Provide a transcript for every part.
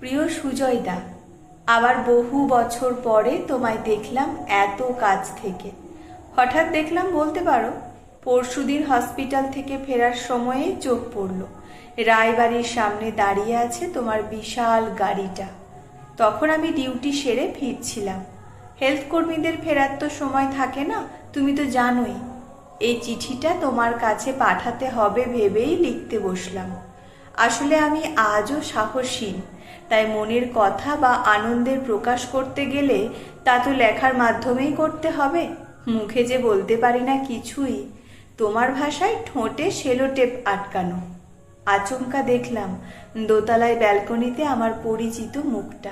প্রিয় সুজয়দা, আবার বহু বছর পরে তোমায় দেখলাম এত কাছ থেকে। হঠাৎ দেখলাম, বলতে পারো, পরশুদিন হসপিটাল থেকে ফেরার সময়ে চোখ পড়ল। রায়বাড়ির সামনে দাঁড়িয়ে আছে তোমার বিশাল গাড়িটা। তখন আমি ডিউটি সেরে ফিরছিলাম। হেলথ কর্মীদের ফেরার তো সময় থাকে না, তুমি তো জানোই। এই চিঠিটা তোমার কাছে পাঠাতে হবে ভেবেই লিখতে বসলাম। আসলে আমি আজও সাহসীন তাই মনের কথা বা আনন্দের প্রকাশ করতে গেলে তা তো লেখার মাধ্যমেই করতে হবে। মুখে যে বলতে পারি না কিছুই। তোমার ভাষায় ঠোঁটে সেলোটেপ আটকানো। আচমকা দেখলাম দোতলায় ব্যালকনিতে আমার পরিচিত মুখটা।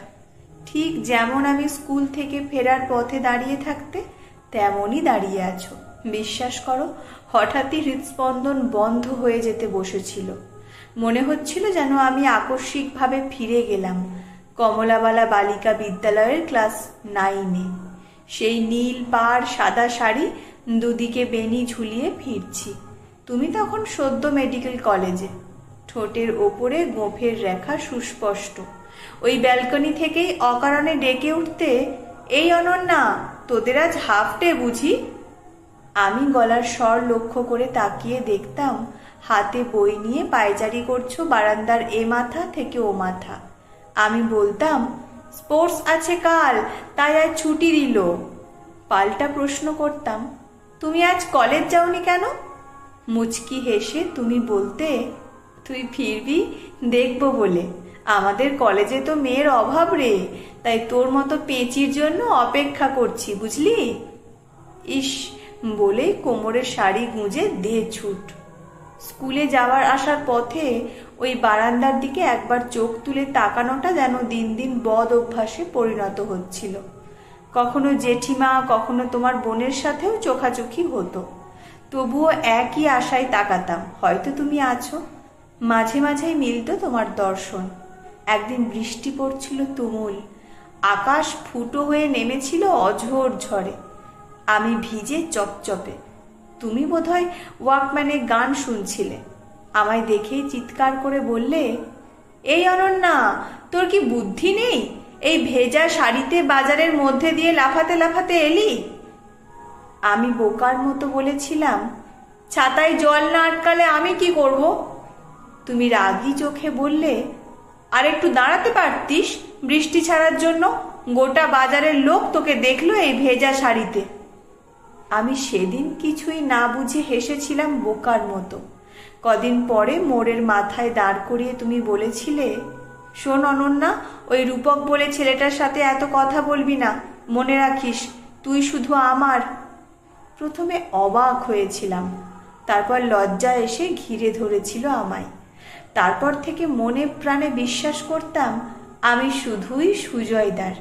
ঠিক যেমন আমি স্কুল থেকে ফেরার পথে দাঁড়িয়ে থাকতে, তেমনই দাঁড়িয়ে আছো। বিশ্বাস করো, হঠাৎই হৃদস্পন্দন বন্ধ হয়ে যেতে বসেছিল। মনে হচ্ছিল যেন আমি আকস্মিকভাবে ফিরে গেলাম কমলাবালা বালিকা বিদ্যালয়ের ক্লাস নাইনে। সেই নীল, পাড়, সাদা শাড়ি দুদিকে বেনি ঝুলিয়ে ফিরছি। তুমি তখন সদ্য মেডিকেল কলেজে। ঠোঁটের ওপরে গোফের রেখা সুস্পষ্ট। ওই ব্যালকনি থেকেই অকারণে ডেকে উঠতে, এই অনন্যা, তোদের আজ হাফ ডে বুঝি? আমি গলার স্বর লক্ষ্য করে তাকিয়ে দেখতাম হাতে বই নিয়ে পায়চারি করছ বারান্দার এ মাথা থেকে ও মাথা। আমি বলতাম, স্পোর্টস আছে কাল, তাই আজ ছুটি দিল। পাল্টা প্রশ্ন করতাম, তুমি আজ কলেজ যাওনি কেন? মুচকি হেসে তুমি বলতে, তুই ফিরবি, দেখব বলে। আমাদের কলেজে তো মেয়ের অভাব রে, তাই তোর মতো পেঁচির জন্য অপেক্ষা করছি, বুঝলি? ইস বলেই কোমরের শাড়ি গুঁজে দে ছুট। স্কুলে যাওয়ার আসার পথে ওই বারান্দার দিকে একবার চোখ তুলে তাকানোটা যেন দিন দিন বদ অভ্যাসে পরিণত হচ্ছিল। কখনো জেঠিমা, কখনো তোমার বোনের সাথেও চোখাচোখি হতো। তবুও একই আশায় তাকাতাম, হয়তো তুমি আছো? মাঝে মাঝেই মিলতো তোমার দর্শন। একদিন বৃষ্টি পড়ছিল তুমুল। আকাশ ফুটো হয়ে নেমেছিল অঝোর ঝড়ে। আমি ভিজে চপচপে। তুমি বোধহয় ওয়াকম্যানে গান শুনছিলে। আমায় দেখেই চিৎকার করে বললে, এই অনন্যা, তোর কি বুদ্ধি নেই? এই ভেজা শাড়িতে বাজারের মধ্যে দিয়ে লাফাতে লাফাতে এলি? আমি বোকার মতো বলেছিলাম, ছাতায় জল না আটকালে আমি কি করব? তুমি রাগি চোখে বললে, আর একটু দাঁড়াতে পারতিস বৃষ্টি ছাড়ার জন্য? গোটা বাজারের লোক তোকে দেখল এই ভেজা শাড়িতে। আমি সেদিন কিছুই না বুঝে হেসেছিলাম বোকার মতো। কদিন পরে মোড়ের মাথায় দাঁড় করিয়ে তুমি বলেছিলে, শোন অনন্যা, ওই রূপক বলে ছেলেটার সাথে এত কথা বলবি না, মনে রাখিস, তুই শুধু আমার। প্রথমে অবাক হয়েছিলাম, তারপর লজ্জা এসে ঘিরে ধরেছিল আমায়। তারপর থেকে মনে প্রাণে বিশ্বাস করতাম, আমি শুধুই সুজয়দার।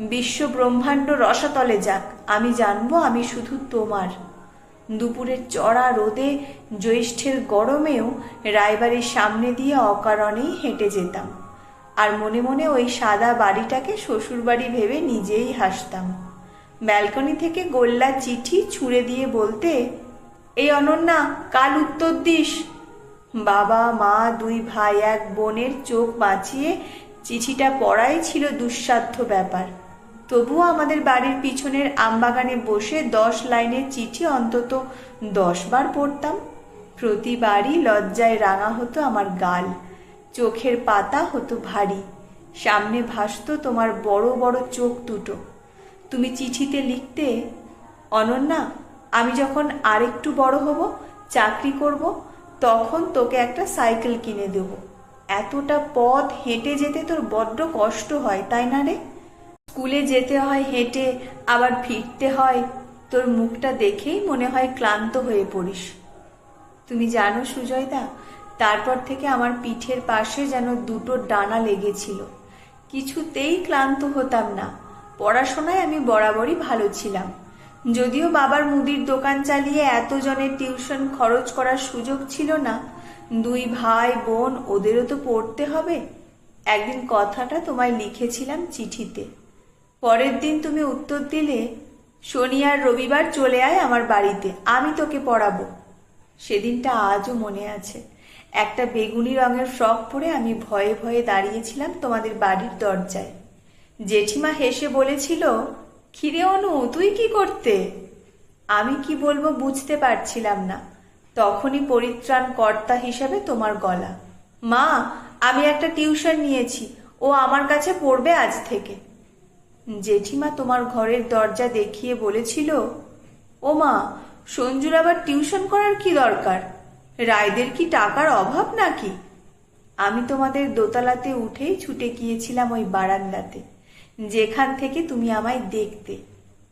বিশ্ব ব্রহ্মাণ্ড রসাতলে যাক। আমি জানব আমি শুধু তোমার। দুপুরের চড়া রোদে জ্যৈষ্ঠের গরমেও রায়বাড়ির সামনে দিয়ে অকারণেই হেঁটে যেতাম। আর মনে মনে ওই সাদা বাড়িটাকে শ্বশুরবাড়ি ভেবে নিজেই হাসতাম। ব্যালকনি থেকে গোল্লা চিঠি ছুঁড়ে দিয়ে বলতে, এই অনন্যা, কাল উত্তর দিস। বাবা, মা, দুই ভাই, এক বোনের চোখ বাঁচিয়ে চিঠিটা পড়াই ছিল দুঃসাধ্য ব্যাপার। তবুও আমাদের বাড়ির পিছনের আমবাগানে বসে দশ লাইনের চিঠি অন্তত দশ বার পড়তাম। প্রতিবারই লজ্জায় রাঙা হতো আমার গাল, চোখের পাতা হতো ভারী, সামনে ভাসত তোমার বড় বড় চোখ দুটো। তুমি চিঠিতে লিখতে, অনন্যা, আমি যখন আরেকটু বড় হব, চাকরি করব, তখন তোকে একটা সাইকেল কিনে দেব। এতটা পথ হেঁটে যেতে তোর বড্ড কষ্ট হয়, তাই না রে? স্কুলে যেতে হয়, হেঁটে, আবার ফিরতে হয়। তোর মুখটা দেখেই মনে হয় ক্লান্ত হয়ে পড়িস। তুমি জানো সুজয়দা, তারপর থেকে আমার পিঠের পাশে যেন দুটো ডানা লেগেছিল। কিছুতেই ক্লান্ত হতাম না। পড়াশোনায় আমি বরাবরই ভালো ছিলাম। যদিও বাবার মুদির দোকান চালিয়ে এতজনের টিউশন খরচ করার সুযোগ ছিল না, দুই ভাই, বোন, ওদেরও তো পড়তে হবে। একদিন কথাটা তোমায় লিখেছিলাম চিঠিতে। পরের দিন তুমি উত্তর দিলে, শনি আর রবিবার চলে আয় আমার বাড়িতে, আমি তোকে পড়াবো। সেদিনটা আজও মনে আছে। একটা বেগুনি রঙের ফ্রক পরে আমি ভয়ে ভয়ে দাঁড়িয়েছিলাম তোমাদের বাড়ির দরজায়। জেঠিমা হেসে বলেছিল, খিরে অনু, তুই কি করতে? আমি কি বলব বুঝতে পারছিলাম না। তখনই পরিত্রাণ কর্তা হিসাবে তোমার গলা। মা, আমি একটা টিউশন নিয়েছি, ও আমার কাছে পড়বে আজ থেকে। জেঠিমা তোমার ঘরের দরজা দেখিয়ে বলেছিল, ও মা, সঞ্জুর আবার টিউশন করার কি দরকার? রায়দের কি টাকার অভাব নাকি? আমি তোমাদের দোতলাতে উঠেই ছুটে গিয়েছিলাম ওই বারান্দাতে, যেখান থেকে তুমি আমায় দেখতে।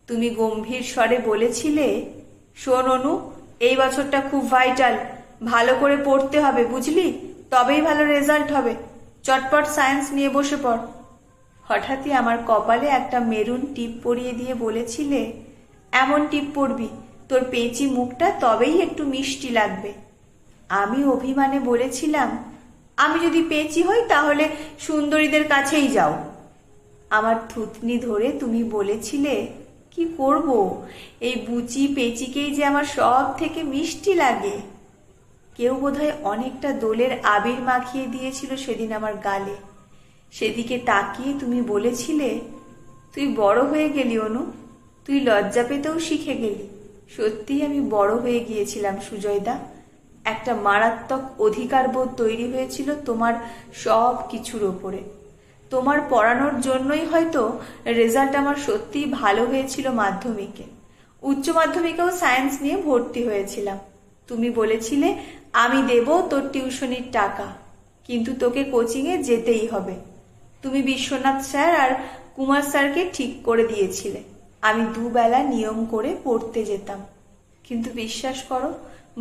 তুমি গম্ভীর স্বরে বলেছিলে, শোন অনু, এই বছরটা খুব ভাইটাল, ভালো করে পড়তে হবে, বুঝলি? তবেই ভালো রেজাল্ট হবে। চটপট সায়েন্স নিয়ে বসে পড়। হঠাৎই আমার কপালে একটা মেরুন টিপ পরিয়ে দিয়ে বলেছিলে, এমন টিপ পরবি, তোর পেঁচি মুখটা তবেই একটু মিষ্টি লাগবে। আমি অভিমানে বলেছিলাম, আমি যদি পেঁচি হই তাহলে সুন্দরীদের কাছেই যাও। আমার থুতনি ধরে তুমি বলেছিলে, কি করব? এই বুচি পেঁচিকেই যে আমার সব থেকে মিষ্টি লাগে। কেউ বোধহয় অনেকটা দোলের আবির মাখিয়ে দিয়েছিল সেদিন আমার গালে। সেদিকে তাকিয়ে তুমি বলেছিলে, তুই বড় হয়ে গেলি, অনু। তুই লজ্জা পেতেও শিখে গেলি। সত্যিই আমি বড় হয়ে গিয়েছিলাম, সুজয়দা। একটা মারাত্মক অধিকারবোধ তৈরি হয়েছিল তোমার সব কিছুর ওপরে। তোমার পড়ানোর জন্যই হয়তো রেজাল্ট আমার সত্যিই ভালো হয়েছিল মাধ্যমিকে। উচ্চ মাধ্যমিকেও সায়েন্স নিয়ে ভর্তি হয়েছিলাম। তুমি বলেছিলে, আমি দেব তোর টিউশনির টাকা, কিন্তু তোকে কোচিংয়ে যেতেই হবে। তুমি বিশ্বনাথ স্যার আর কুমার স্যারকে ঠিক করে দিয়েছিলে। আমি দুবেলা নিয়ম করে পড়তে যেতাম। কিন্তু বিশ্বাস করো,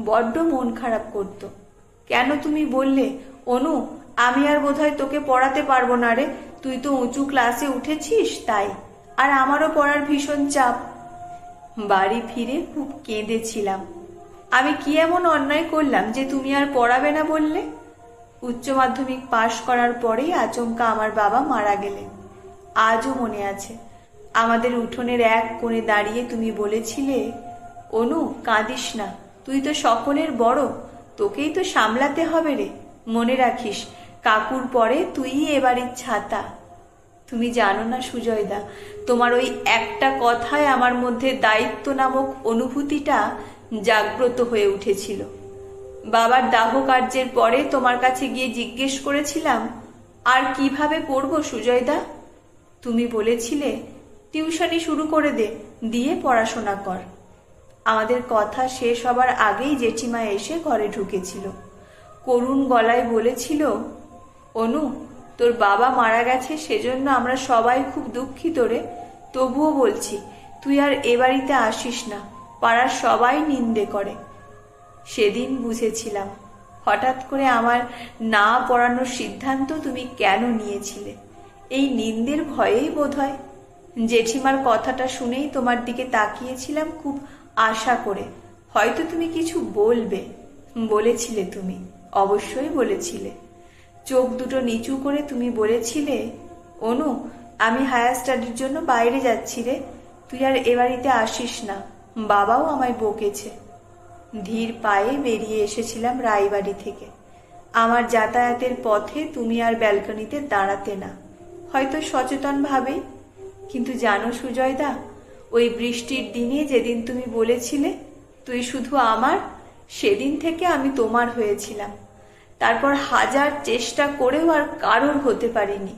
বড্ড মন খারাপ করত। কেন তুমি বললে, অনু, আমি আর বোধহয় তোকে পড়াতে পারব না রে, তুই তো উঁচু ক্লাসে উঠেছিস তাই, আর আমারও পড়ার ভীষণ চাপ। বাড়ি ফিরে খুব কেঁদেছিলাম। আমি কি এমন অন্যায় করলাম যে তুমি আর পড়াবে না বললে? উচ্চ মাধ্যমিক পাশ করার পরেই আচমকা আমার বাবা মারা গেলেন। আজও মনে আছে। আমাদের উঠোনের এক কোণে দাঁড়িয়ে তুমি বলেছিলে, অনু, কাঁদিস না, তুই তো সকলের বড়, তোকেই তো সামলাতে হবে রে। মনে রাখিস, কাকুর পরে তুই এবারের ছাতা। তুমি জানো না সুজয়দা, তোমার ওই একটা কথায় আমার মধ্যে দায়িত্ব নামক অনুভূতিটা জাগ্রত হয়ে উঠেছিল। বাবার দাহ কার্যের পরে তোমার কাছে গিয়ে জিজ্ঞেস করেছিলাম, আর কীভাবে পড়ব সুজয়দা? তুমি বলেছিলে টিউশনি শুরু করে দে, দিয়ে পড়াশোনা কর। আমাদের কথা শেষ হবার আগেই জেঠিমা এসে ঘরে ঢুকেছিল। করুণ গলায় বলেছিল, অনু, তোর বাবা মারা গেছে, সেজন্য আমরা সবাই খুব দুঃখিত রে। তবুও বলছি, তুই আর এ বাড়িতে আসিস না, পাড়ার সবাই নিন্দে করে। সেদিন বুঝেছিলাম। হঠাৎ করে আমার না পড়ানোর সিদ্ধান্ত তুমি কেন নিয়েছিলে? এই নিন্দের ভয়েই বোধ হয় জেঠিমার কথাটা শুনেই তোমার দিকে তাকিয়েছিলাম খুব আশা করে। হয়তো তুমি কিছু বলবে, বলেছিলে তুমি, অবশ্যই বলেছিলে। চোখ দুটো নিচু করে তুমি বলেছিলে, অনু, আমি হায়ার স্টাডির জন্য বাইরে যাচ্ছি রে। তুই আর এ বাড়িতে আসিস না। বাবাও আমায় বকেছে। ধীর পায়ে বেরিয়ে এসেছিলাম রায়বাড়ি থেকে। আমার যাতায়াতের পথে তুমি আর ব্যালকনিতে দাঁড়াতে না। হয়তো সচেতনভাবেই কিন্তু জানো সুজয়দা, ওই বৃষ্টির দিনে যেদিন তুমি বলেছিলে, তুই শুধু আমার, সেদিন থেকে আমি তোমার হয়েছিলাম। তারপর হাজার চেষ্টা করেও আর কারোর হতে পারিনি।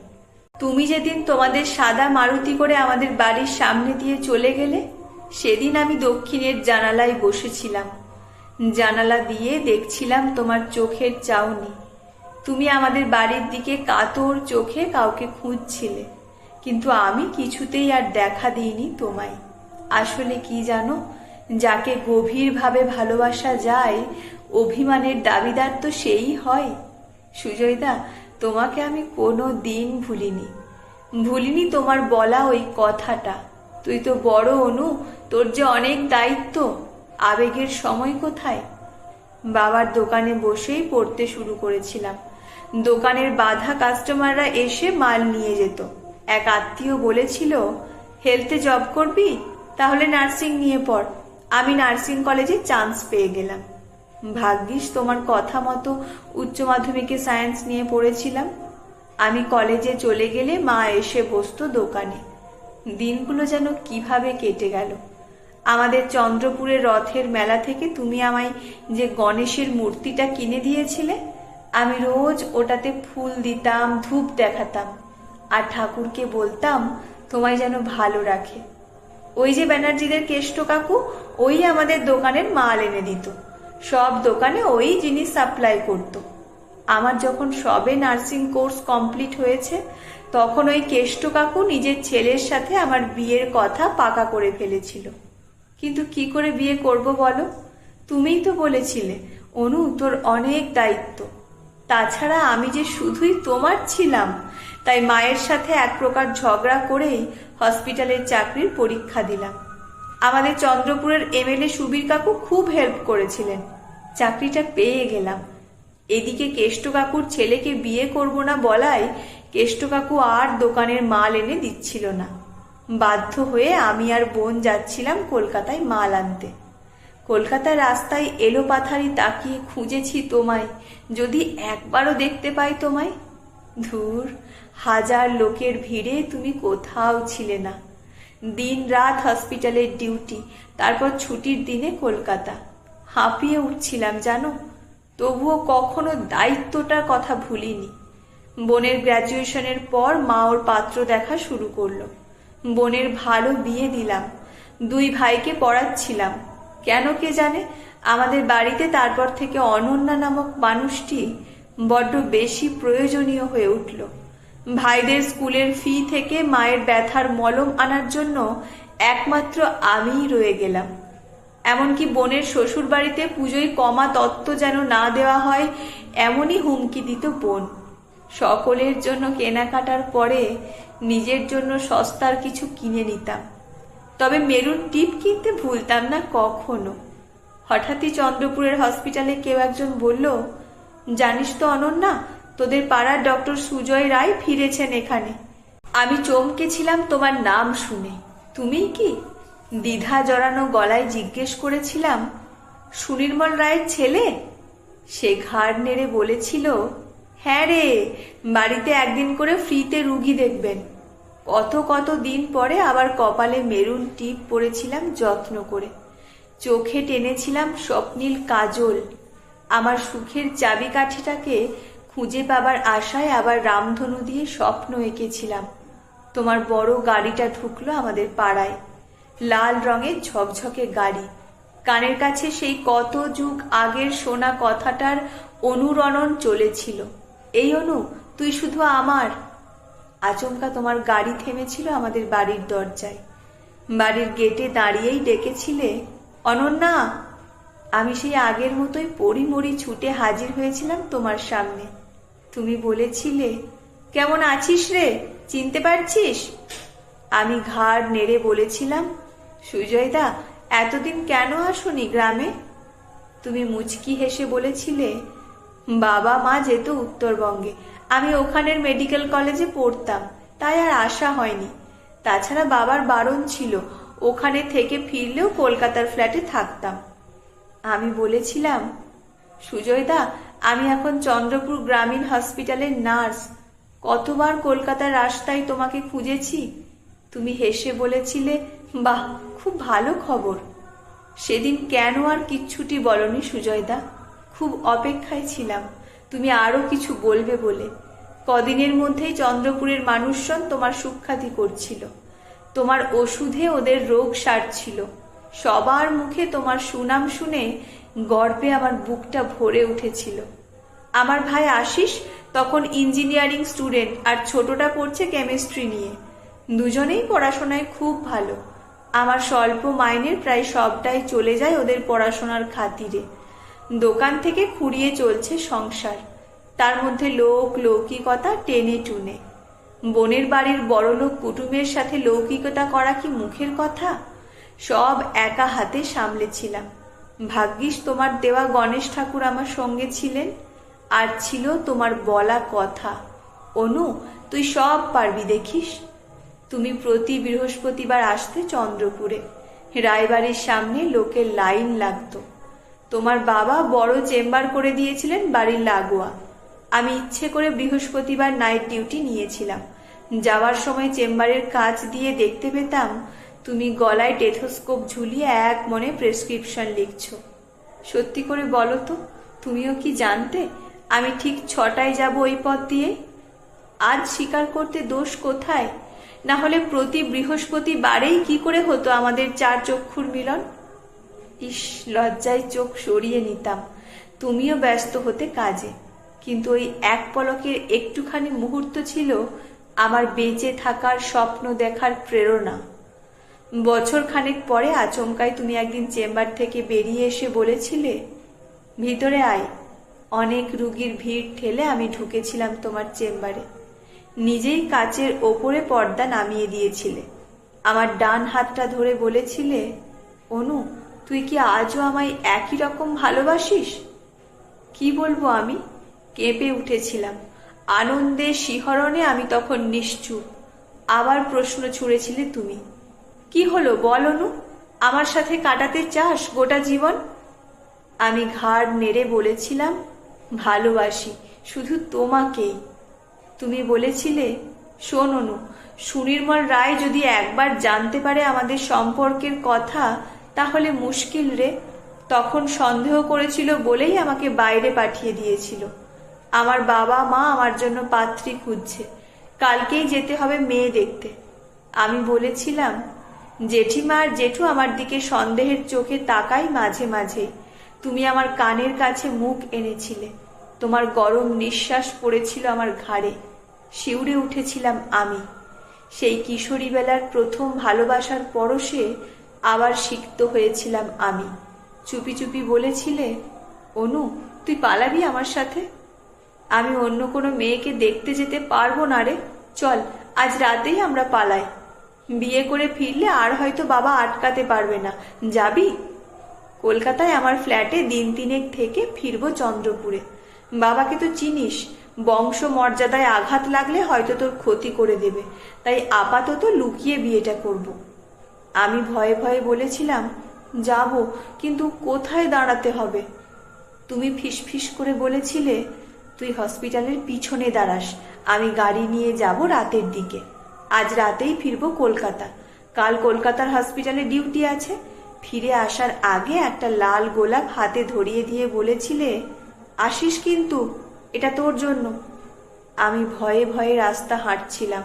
তুমি যেদিন তোমাদের সাদা মারুতি করে আমাদের বাড়ির সামনে দিয়ে চলে গেলে, সেদিন আমি দক্ষিণের জানালায় বসেছিলাম। জানালা দিয়ে দেখছিলাম তোমার চোখের চাউনি। তুমি আমাদের বাড়ির দিকে কাতর চোখে কাউকে খুঁজছিলে, কিন্তু আমি কিছুতেই আর দেখা দিইনি তোমায়। আসলে কি জানো, যাকে গভীরভাবে ভালোবাসা যায়, অভিমানের দাবিদার তো সেই হয়। সুজয়দা, তোমাকে আমি কোনো দিন ভুলিনি। ভুলিনি তোমার বলা ওই কথাটা। তুই তো বড় অনু, তোর যে অনেক দায়িত্ব। আবেগের সময় কোথায়? বাবার দোকানে বসেই পড়তে শুরু করেছিলাম। দোকানের বাধা কাস্টমাররা এসে মাল নিয়ে যেত। এক আত্মীয় বলেছিল, হেলথে জব করবি? তাহলে নার্সিং নিয়ে পড়। আমি নার্সিং কলেজে চান্স পেয়ে গেলাম। ভাগ্যিস তোমার কথা মতো উচ্চ মাধ্যমিকে সায়েন্স নিয়ে পড়েছিলাম। আমি কলেজে চলে গেলে মা এসে বসতো দোকানে। দিনগুলো যেন কীভাবে কেটে গেল। আমাদের চন্দ্রপুরের রথের মেলা থেকে তুমি আমায় যে গণেশের মূর্তিটা কিনে দিয়েছিলে, আমি রোজ ওটাতে ফুল দিতাম, ধূপ দেখাতাম। আর ঠাকুরকে বলতাম, তোমায় যেন ভালো রাখে। ওই যে ব্যানার্জিদের কেষ্ট কাকু, ওই আমাদের দোকানের মাল এনে দিত। সব দোকানে ওই জিনিস সাপ্লাই করত। আমার যখন সবে নার্সিং কোর্স কমপ্লিট হয়েছে, তখন ওই কেষ্ট কাকু নিজের ছেলের সাথে আমার বিয়ের কথা পাকা করে ফেলেছিল। কিন্তু কি করে বিয়ে করব বলো? তুমিই তো বলেছিলে, অনু তোর অনেক দায়িত্ব। তাছাড়া আমি যে শুধুই তোমার ছিলাম, তাই মায়ের সাথে এক প্রকার ঝগড়া করেই হসপিটালের চাকরির পরীক্ষা দিলাম। আমাদের চন্দ্রপুরের এমএলএ সুবীর কাকু খুব হেল্প করেছিলেন। চাকরিটা পেয়ে গেলাম। এদিকে কেষ্ট কাকুর ছেলেকে বিয়ে করব না বলায় কেষ্ট কাকু আর দোকানের মাল এনে দিচ্ছিল না। বাধ্য হয়ে আমি আর বোন যাচ্ছিলাম কলকাতায় মাল আনতে। কলকাতার রাস্তায় এলো পাথারি তাকিয়ে খুঁজেছি তোমায়, যদি একবারও দেখতে পাই তোমায়। ধুর, হাজার লোকের ভিড়ে তুমি কোথাও ছিলে না। দিন রাত হসপিটালের ডিউটি, তারপর ছুটির দিনে কলকাতা। হাঁপিয়ে উঠছিলাম, জানো? তবুও কখনো দায়িত্বটার কথা ভুলিনি। বোনের গ্র্যাজুয়েশনের পর মা ওর পাত্র দেখা শুরু করল। বোনের ভালো বিয়ে দিলাম। দুই ভাইকে পড়াচ্ছিলাম। কেন কে জানে? আমাদের বাড়িতে তারপর থেকে অনন্যা নামক মানুষটি বড্ড বেশি প্রয়োজনীয় হয়ে উঠল। ভাইদের স্কুলের ফি থেকে মায়ের ব্যথার মলম আনার জন্য একমাত্র আমিই রয়ে গেলাম। এমনকি বোনের শ্বশুর বাড়িতে পুজোয় কমা তত্ত্ব যেন না দেওয়া হয়, এমনই হুমকি দিত বোন। সকলের জন্য কেনাকাটার পরে নিজের জন্য সস্তার কিছু কিনে নিতাম। তবে মেরুন টিপ কিনতে ভুলতাম না কখনো। হঠাৎই চন্দ্রপুরের হসপিটালে কেউ একজন বলল, জানিস তো অনন্যা, তোদের পাড়ার ডক্টর সুজয় রায় ফিরেছেন এখানে। আমি চমকেছিলাম তোমার নাম শুনে। তুমি কি? দ্বিধা জড়ানো গলায় জিজ্ঞেস করেছিলাম, সুনির্মল রায়ের ছেলে? সে ঘাড় নেড়ে বলেছিল হ্যাঁ রে, বাড়িতে একদিন করে ফ্রিতে রুগী দেখবেন। কত কত দিন পরে আবার কপালে মেরুন টিপ পরেছিলাম যত্ন করে। চোখে টেনেছিলাম স্বপ্নীল কাজল। আমার সুখের চাবিকাঠিটাকে খুঁজে পাবার আশায় আবার রামধনু দিয়ে স্বপ্ন এঁকেছিলাম। তোমার বড় গাড়িটা ঢুকলো আমাদের পাড়ায়। লাল রঙের ঝকঝকে গাড়ি। কানের কাছে সেই কত যুগ আগের শোনা কথাটার অনুরণন চলেছিল। এই অনু, তুই শুধু আমার। আচমকা তোমার গাড়ি থেমেছিল আমাদের বাড়ির দরজায়। বাড়ির গেটে দাঁড়িয়েই ডেকেছিলে, অনন্যা। আমি সেই আগের মতোই পরিমরি ছুটে হাজির হয়েছিলাম তোমার সামনে। তুমি বলেছিলে, কেমন আছিস রে? চিনতে পারছিস? আমি ঘাড় নেড়ে বলেছিলাম, সুজয়দা, এতদিন কেন আসুনি গ্রামে? তুমি মুচকি হেসে বলেছিলে বাবা মা যেত উত্তরবঙ্গে। আমি ওখানের মেডিকেল কলেজে পড়তাম, তাই আর আসা হয়নি। তাছাড়া বাবার বারণ ছিল, ওখানে থেকে ফিরলেও কলকাতার ফ্ল্যাটে থাকতাম। আমি বলেছিলাম, সুজয়দা, আমি এখন চন্দ্রপুর গ্রামীণ হসপিটালের নার্স। কতবার কলকাতার রাস্তায় তোমাকে খুঁজেছি? তুমি হেসে বলেছিলে, বাহ, খুব ভালো খবর। সেদিন কেন আর কিচ্ছুটি বলনি সুজয়দা? খুব অপেক্ষায় ছিলাম। তুমি আরও কিছু বলবে বলে। কদিনের মধ্যেই চন্দ্রপুরের মানুষজন তোমার সুখ্যাতি করছিল। তোমার ওষুধে ওদের রোগ সারছিল। সবার মুখে তোমার সুনাম শুনে গর্বে আমার বুকটা ভরে উঠেছিল। আমার ভাই আশিস তখন ইঞ্জিনিয়ারিং স্টুডেন্ট আর ছোটটা পড়ছে কেমিস্ট্রি নিয়ে। দুজনেই পড়াশোনায় খুব ভালো। আমার স্বল্প মাইনের প্রায় সবটাই চলে যায় ওদের পড়াশোনার খাতিরে। দোকান থেকে খুঁড়িয়ে চলছে সংসার। তার মধ্যে লোক লৌকিকতা টেনে টুনে। বোনের বাড়ির বড়লোক কুটুমের সাথে লৌকিকতা করা কি মুখের কথা? সব একা হাতে সামলেছিলাম। ভাগ্যিস তোমার দেওয়া গণেশ ঠাকুর আমার সঙ্গে ছিলেন, আর ছিল তোমার বলা কথা। অনু, তুই সব পারবি দেখিস। তুমি প্রতি বৃহস্পতিবার আসতে চন্দ্রপুরে। রায়বাড়ির সামনে লোকের লাইন লাগতো। তোমার বাবা বড় চেম্বার করে দিয়েছিলেন বাড়ির লাগোয়া। আমি ইচ্ছে করে বৃহস্পতিবার নাইট ডিউটি নিয়েছিলাম। যাওয়ার সময় চেম্বারের কাজ দিয়ে দেখতে পেতাম, তুমি গলায় টেথোস্কোপ ঝুলিয়ে এক মনে প্রেসক্রিপশন লিখছ। সত্যি করে বলো তো, তুমিও কি জানতে, আমি ঠিক ছটায় যাব ওই পথ দিয়ে? আজ স্বীকার করতে দোষ কোথায়? না হলে প্রতি বৃহস্পতিবারেই কি করে হতো আমাদের চার চক্ষুর মিলন? ইস, লজ্জায় চোখ সরিয়ে নিতাম। তুমিও ব্যস্ত হতে কাজে। কিন্তু ওই এক পলকের একটুখানি মুহূর্ত ছিল আমার বেঁচে থাকার স্বপ্ন দেখার প্রেরণা। বছর খানেক পরে আচমকায় তুমি একদিন চেম্বার থেকে বেরিয়ে এসে বলেছিলে, ভিতরে আয়। অনেক রুগীর ভিড় ঠেলে আমি ঢুকেছিলাম তোমার চেম্বারে। নিজেই কাচের ওপরে পর্দা নামিয়ে দিয়েছিলে। আমার ডান হাতটা ধরে বলেছিলে, অনু তুই কি আজও আমায় একই রকম ভালোবাসিস? কি বলব আমি? কেঁপে উঠেছিলাম। আনন্দে শিহরণে আমি তখন নিশ্চুপ। আবার প্রশ্ন ছুঁড়েছিলে তুমি। কি হলো বল অনু? আমার সাথে কাটাতে চাস গোটা জীবন? আমি ঘাড় নেড়ে বলেছিলাম, ভালোবাসি, শুধু তোমাকেই। তুমি বলেছিলে, শোন সুনির্মল রায় যদি একবার জানতে পারে আমাদের সম্পর্কের কথা তাহলে মুশকিল রে। তখন সন্দেহ করেছিল বলেই আমাকে বাইরে পাঠিয়ে দিয়েছিল। আমার বাবা মা আমার জন্য পাত্রী খুঁজছে। কালকেই যেতে হবে মেয়ে দেখতে। আমি বলেছিলাম, জেঠিমা জেঠু আমার দিকে সন্দেহের চোখে তাকাই মাঝে মাঝে। তুমি আমার কানের কাছে মুখ এনেছিলে। তোমার গরম নিঃশ্বাস পড়েছিল আমার ঘাড়ে। শিউরে উঠেছিলাম আমি। সেই কিশোরী বেলার প্রথম ভালোবাসার পরশে আবার সিক্ত হয়েছিলাম আমি। চুপি চুপি বলেছিলে, অনু, তুই পালাবি আমার সাথে? আমি অন্য কোনো মেয়েকে দেখতে যেতে পারব না রে। চল, আজ রাতেই আমরা পালাই। বিয়ে করে ফিরলে আর হয়তো বাবা আটকাতে পারবে না। যাবি? কলকাতায় আমার ফ্ল্যাটে দিন তিনেক থেকে ফিরবো চন্দ্রপুরে। বাবাকে তো চিনিস বংশ মর্যাদায় আঘাত লাগলে হয়তো তোর ক্ষতি করে দেবে। তাই আপাতত লুকিয়ে বিয়েটা করব। আমি ভয়ে ভয়ে বলেছিলাম, যাব, কিন্তু কোথায় দাঁড়াতে হবে? তুমি ফিসফিস করে বলেছিলে, তুই হসপিটালের পিছনে দাঁড়াস, আমি গাড়ি নিয়ে যাব রাতের দিকে। আজ রাতেই ফিরবো কলকাতা। কাল কলকাতার হসপিটালে ডিউটি আছে। ফিরে আসার আগে একটা লাল গোলাপ হাতে ধরিয়ে দিয়ে বলেছিলে, আসিস কিন্তু, এটা তোর জন্য। আমি ভয়ে ভয়ে রাস্তা হাঁটছিলাম।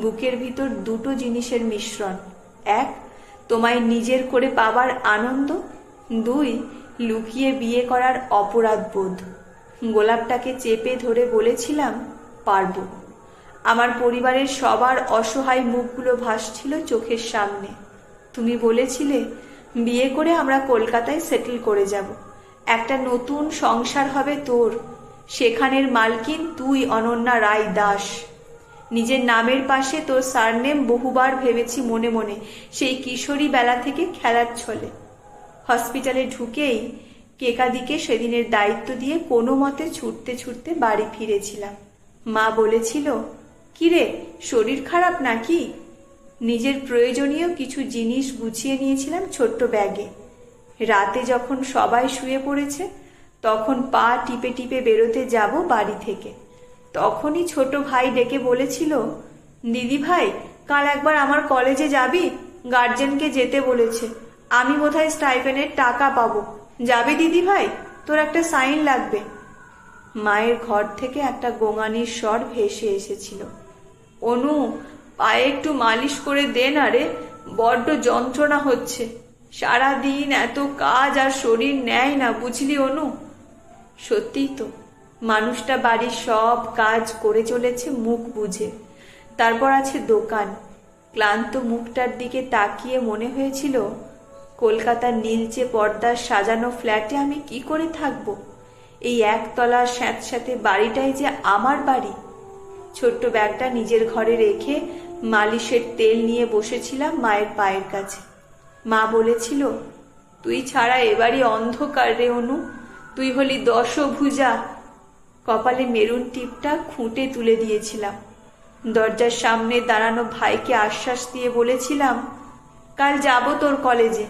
বুকের ভিতর দুটো জিনিসের মিশ্রণ। এক, তোমায় নিজের করে পাবার আনন্দ। দুই, লুকিয়ে বিয়ে করার অপরাধ বোধ। গোলাপটাকে চেপে ধরে বলেছিলাম, পারব। আমার পরিবারের সবার অসহায় মুখগুলো ভাসছিল চোখের সামনে। তুমি বলেছিলে, বিয়ে করে আমরা কলকাতায় সেটেল করে যাব। একটা নতুন সংসার হবে তোর। সেখানের মালকিন তুই, অনন্যা রায় দাস। নিজের নামের পাশে তোর সারনেম বহুবার ভেবেছি মনে মনে, সেই কিশোরী বেলা থেকে খেলার ছলে। হসপিটালে ঢুকেই কেকাদিকে সেদিনের দায়িত্ব দিয়ে কোনো মতে ছুটতে ছুটতে বাড়ি ফিরেছিলাম। মা বলেছিল, কিরে, শরীর খারাপ নাকি? নিজের প্রয়োজনীয় কিছু জিনিস গুছিয়ে নিয়েছিলাম ছোট্ট ব্যাগে। রাতে যখন সবাই শুয়ে পড়েছে, তখন পা টিপে টিপে বেরোতে যাব বাড়ি থেকে। তখনই ছোট ভাই ডেকে বলেছিল, দিদি ভাই, কাল একবার আমার কলেজে যাবি? গার্জেনকে যেতে বলেছে, আমি বোধহয় স্টাইপেনের টাকা পাবো। যাবি দিদি ভাই? তোর একটা সাইন লাগবে। মায়ের ঘর থেকে একটা গোঙানির স্বর ভেসে এসেছিল, অনু, পায়ে একটু মালিশ করে দে না রে, বড্ড যন্ত্রণা হচ্ছে। সারা দিন এত কাজ আর শরীর নেয় না, বুঝলি অনু? সত্যিই তো মানুষটা বাড়ির সব কাজ করে চলেছে, মুখ বুঝে। তারপর আছে দোকান। ক্লান্ত মুখটার দিকে তাকিয়ে মনে হয়েছিল, কলকাতার নীলচে পর্দার সাজানো ফ্ল্যাটে আমি কি করে থাকব? এই একতলার স্যাঁতস্যাঁতে বাড়িটাই যে আমার বাড়ি। ছোট্ট ব্যাগটা নিজের ঘরে রেখে মালিশের তেল নিয়ে বসেছিলাম মায়ের পায়ের কাছে। মা বলেছিল, তুই ছাড়া এবারই অন্ধকার রে অনু, তুই হলি দশভুজা কপালে মেরুন টিপটা খুঁটে তুলে দিয়েছিলাম। দরজার সামনে দাঁড়ানো ভাইকে আশ্বাস দিয়ে বলেছিলাম, কাল যাব তোর কলেজে।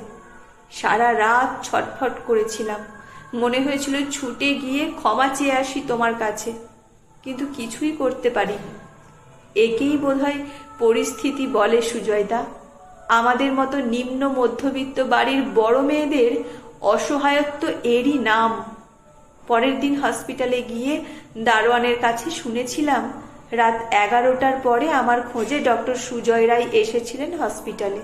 সারা রাত ছটফট করেছিলাম। মনে হয়েছিল ছুটে গিয়ে ক্ষমা চেয়ে আসি তোমার কাছে, কিন্তু কিছুই করতে পারিনি। একেই বোধহয় পরিস্থিতি বলে সুজয়দা। আমাদের মতো নিম্ন মধ্যবিত্ত বাড়ির বড় মেয়েদের অসহায়ত্ব এরই নাম। পরের দিন হসপিটালে গিয়ে দারোয়ানের কাছে শুনেছিলাম, রাত এগারোটার পরে আমার খোঁজে ডক্টর সুজয় রায় এসেছিলেন হসপিটালে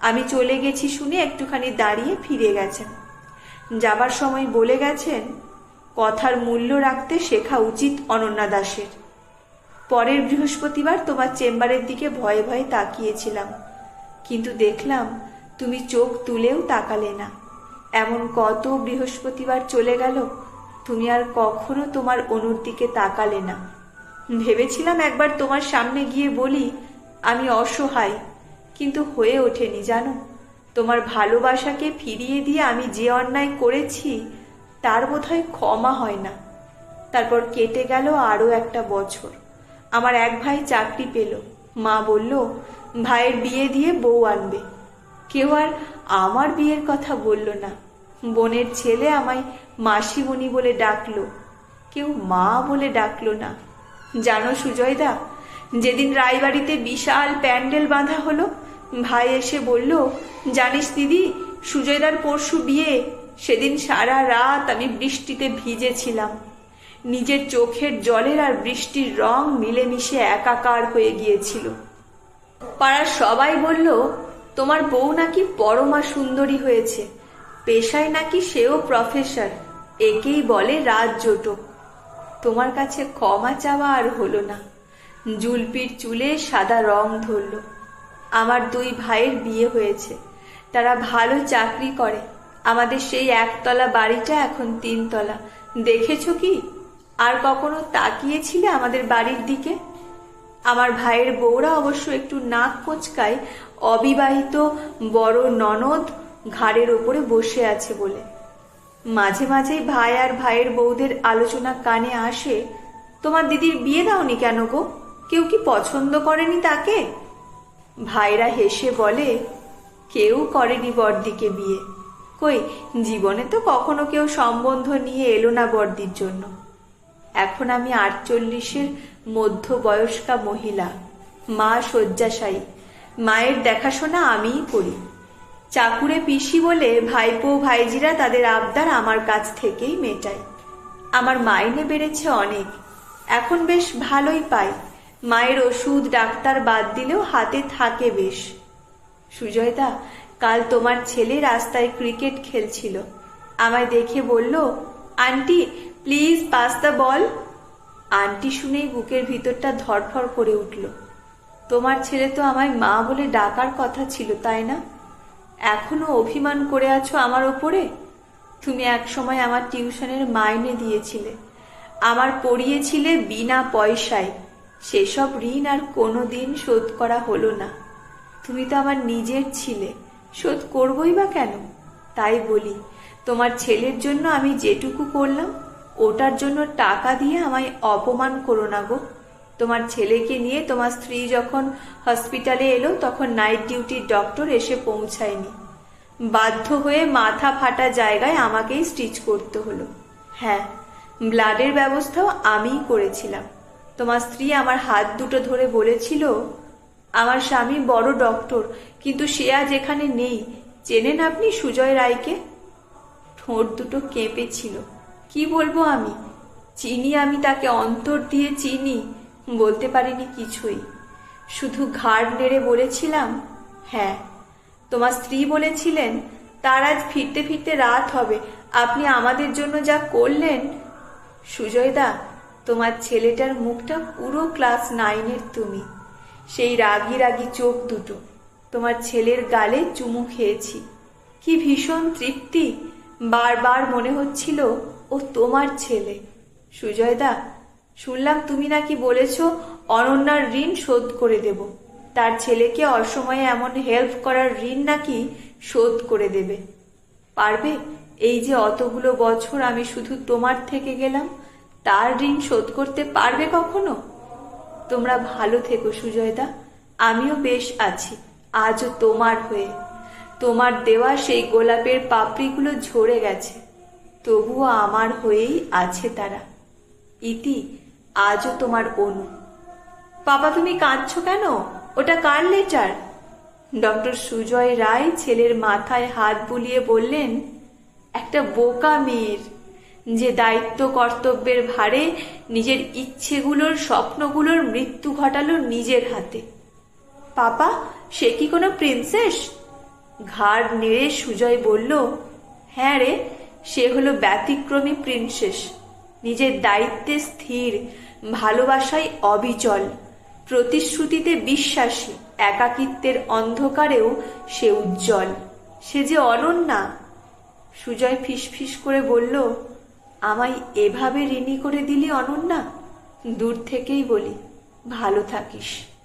আমি চলে গেছি শুনে একটুখানি দাঁড়িয়ে ফিরে গেছেন। যাবার সময় বলে গেছেন, কথার মূল্য রাখতে শেখা উচিত অনন্যা দাসের। পরের বৃহস্পতিবার তোমার চেম্বারের দিকে ভয়ে ভয়ে তাকিয়েছিলাম। কিন্তু দেখলাম, তুমি চোখ তুলেও তাকালে না। এমন কত বৃহস্পতিবার চলে গেল তুমি আর কখনো তোমার অনুর দিকে তাকালে না। ভেবেছিলাম একবার তোমার সামনে গিয়ে বলি, আমি অসহায়, কিন্তু হয়ে ওঠেনি জানো। তোমার ভালোবাসাকে ফিরিয়ে দিয়ে আমি যে অন্যায় করেছি, তার বোধহয় ক্ষমা হয় না। তারপর কেটে গেল আরও একটা বছর। আমার এক ভাই চাকরি পেল। মা বলল, ভাইয়ের বিয়ে দিয়ে বউ আনবে। কেউ আর আমার বিয়ের কথা বলল না। বোনের ছেলে আমায় মাসিমণি বলে ডাকলো। কেউ মা বলে ডাকলো না। জানো সুজয়দা, যেদিন রায়বাড়িতে বিশাল প্যান্ডেল বাঁধা হলো, ভাই এসে বলল, জানিস দিদি, সুজয়দার পরশু বিয়ে। সেদিন সারা রাত আমি বৃষ্টিতে ভিজেছিলাম। নিজের চোখের জলের আর বৃষ্টির রং মিলেমিশে একাকার হয়ে গিয়েছিল। পাড়ার সবাই বলল, তোমার বউ নাকি পরমা সুন্দরী হয়েছে। পেশায় নাকি সেও প্রফেসর একেই বলে রাজজোটক তোমার কাছে ক্ষমা চাওয়া আর হলো না। জুলপির চুলে সাদা রং ধরল। আমার দুই ভাইয়ের বিয়ে হয়েছে। তারা ভালো চাকরি করে। আমাদের সেই একতলা বাড়িটা এখন তিনতলা। দেখেছ কি? আর কখনো তাকিয়েছিলে আমাদের বাড়ির দিকে? আমার ভাইয়ের বউরা অবশ্য একটু নাক কোচকায় অবিবাহিত বড় ননদ ঘাড়ের ওপরে বসে আছে বলে। মাঝে মাঝেই ভাই আর ভাইয়ের বউদের আলোচনা কানে আসে, তোমার দিদির বিয়ে দাওনি কেন গো? কেউ কি পছন্দ করেনি তাকে? ভাইরা হেসে বলে, কেউ করেনি বর্দিকে বিয়ে। কই, জীবনে তো কখনো কেউ সম্বন্ধ নিয়ে এলো না বর্দির জন্য। এখন আমি আটচল্লিশের মধ্য বয়স্কা মহিলা, মা শয্যাশায়ী। মায়ের দেখাশোনা আমিই করি। চাকুরে পিসি বলে ভাইপো ভাইজিরা তাদের আবদার আমার কাছ থেকেই মেটায়। আমার মাইনে বেড়েছে অনেক। এখন বেশ ভালোই পাই। মায়ের ওষুধ ডাক্তার বাদ দিলেও হাতে থাকে বেশ। সুজয়দা, কাল তোমার ছেলে রাস্তায় ক্রিকেট খেলছিল। আমায় দেখে বলল, aunty, please pass the ball. Aunty শুনেই বুকের ভিতরটা ধরফর করে উঠল। তোমার ছেলে তো আমায় মা বলে ডাকার কথা ছিল, তাই না? এখনও অভিমান করে আছো আমার ওপরে তুমি একসময় আমার টিউশনের মাইনে দিয়েছিলে। আমার পড়িয়েছিলে বিনা পয়সায়। সেসব ঋণ আর কোনো দিন শোধ করা হলো না। তুমি তো আমার নিজের ছিলে। শোধ করবই বা কেন? তাই বলি, তোমার ছেলের জন্য আমি যেটুকু করলাম, ওটার জন্য টাকা দিয়ে আমায় অপমান করো না গো। তোমার ছেলেকে নিয়ে তোমার স্ত্রী যখন হসপিটালে এলো, তখন নাইট ডিউটির ডক্টর এসে পৌঁছায়নি। বাধ্য হয়ে মাথা ফাটা জায়গায় আমাকেই স্টিচ করতে হলো। হ্যাঁ ব্লাডের ব্যবস্থাও আমিই করেছিলাম। তোমার স্ত্রী আমার হাত দুটো ধরে বলেছিল, আমার স্বামী বড় ডক্টর কিন্তু সে আজ এখানে নেই। চেনেন আপনি সুজয় রায়কে? ঠোঁট দুটো কেঁপেছিল। কি বলব আমি? চিনি আমি তাকে অন্তর দিয়ে চিনি। বলতে পারিনি কিছুই। শুধু ঘাড় নেড়ে বলেছিলাম হ্যাঁ তোমার স্ত্রী বলেছিলেন, তার আজ ফিরতে ফিরতে রাত হবে, আপনি আমাদের জন্য যা করলেন। সুজয়দা, তোমার ছেলেটার মুখটা পুরো ক্লাস নাইনের তুমি। সেই রাগি রাগি চোখ দুটো, তোমার ছেলের গালে চুমু খেয়েছি। কি ভীষণ তৃপ্তি, বারবার মনে হচ্ছিল ও তোমার ছেলে। সুজয়দা শুনলাম তুমি নাকি বলেছ অনন্যার ঋণ শোধ করে দেব। তার ছেলেকে অসময়ে এমন হেল্প করার ঋণ নাকি শোধ করে দেবে। পারবে? এই যে অতগুলো বছর আমি শুধু তোমার থেকে গেলাম, তার ঋণ শোধ করতে পারবে কখনো? তোমরা ভালো থেকো সুজয়দা, আমিও বেশ আছি, আজও তোমার হয়ে। তোমার দেওয়া সেই গোলাপের পাপড়িগুলো ঝরে গেছে, তবুও আমার হয়েই আছে তারা। ইতি আজও তোমার অনু পাপা তুমি কাঁদছো কেন? ওটা কার লেটার? ডক্টর সুজয় রায় ছেলের মাথায় হাত বুলিয়ে বললেন, একটা বোকা মেয়ের, যে দায়িত্ব কর্তব্যের ভারে নিজের ইচ্ছেগুলোর, স্বপ্নগুলোর মৃত্যু ঘটালো নিজের হাতে। পাপা সে কি কোনো প্রিন্সেস? ঘাড় নেড়ে সুজয় বলল হ্যাঁ রে, সে হলো ব্যতিক্রমী প্রিন্সেস। নিজের দায়িত্বে স্থির ভালোবাসায় অবিচল। প্রতিশ্রুতিতে বিশ্বাসী, একাকিত্বের অন্ধকারেও সে উজ্জ্বল। সে যে অনন্যা সুজয় ফিসফিস করে বলল, আমায় এভাবে ঋণী করে দিলি অনন্যা? দূর থেকেই বলি, ভালো থাকিস।